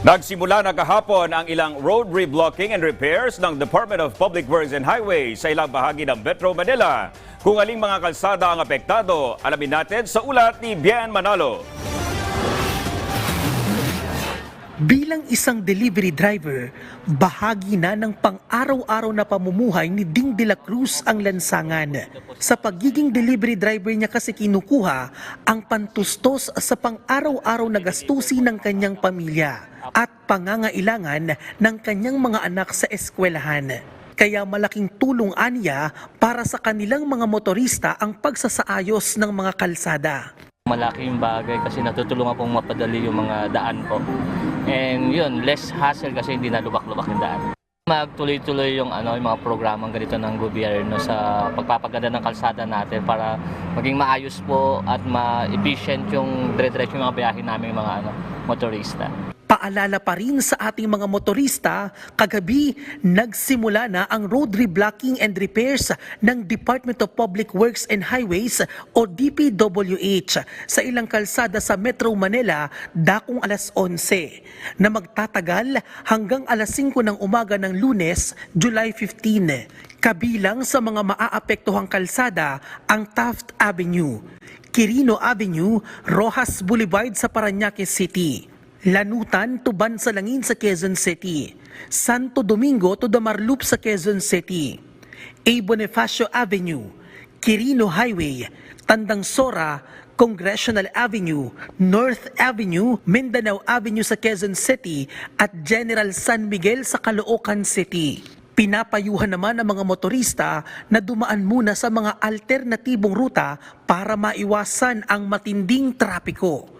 Nagsimula na kahapon ang ilang road reblocking and repairs ng Department of Public Works and Highways sa ilang bahagi ng Metro Manila. Kung aling mga kalsada ang apektado, alamin natin sa ulat ni Bien Manalo. Bilang isang delivery driver, bahagi na ng pang-araw-araw na pamumuhay ni Ding de la Cruz ang lansangan. Sa pagiging delivery driver niya kasi kinukuha ang pantustos sa pang-araw-araw na gastusin ng kanyang pamilya at pangangailangan ng kanyang mga anak sa eskwelahan. Kaya malaking tulong aniya para sa kanilang mga motorista ang pagsasaayos ng mga kalsada. Malaking bagay kasi natutulungan pong mapadali yung mga daan po. And yun, less hassle kasi hindi na lubak-lubak yung daan. Magtuloy-tuloy yung ano, yung mga programang ganito ng gobyerno sa pagpapaganda ng kalsada natin para maging maayos po at ma-efficient yung dire-diretso yung mga biyahe namin mga ano, motorista. Paalala pa rin sa ating mga motorista, kagabi nagsimula na ang road reblocking and repairs ng Department of Public Works and Highways o DPWH sa ilang kalsada sa Metro Manila dakong alas 11 na magtatagal hanggang alas 5 ng umaga ng lunes, July 15. Kabilang sa mga maaapektuhang kalsada ang Taft Avenue, Quirino Avenue, Rojas Boulevard sa Paranaque City. Lanutan to Bansalangin sa Quezon City, Santo Domingo to Damarloop sa Quezon City, A. Bonifacio Avenue, Quirino Highway, Tandang Sora, Congressional Avenue, North Avenue, Mindanao Avenue sa Quezon City at General San Miguel sa Caloocan City. Pinapayuhan naman ang mga motorista na dumaan muna sa mga alternatibong ruta para maiwasan ang matinding trapiko.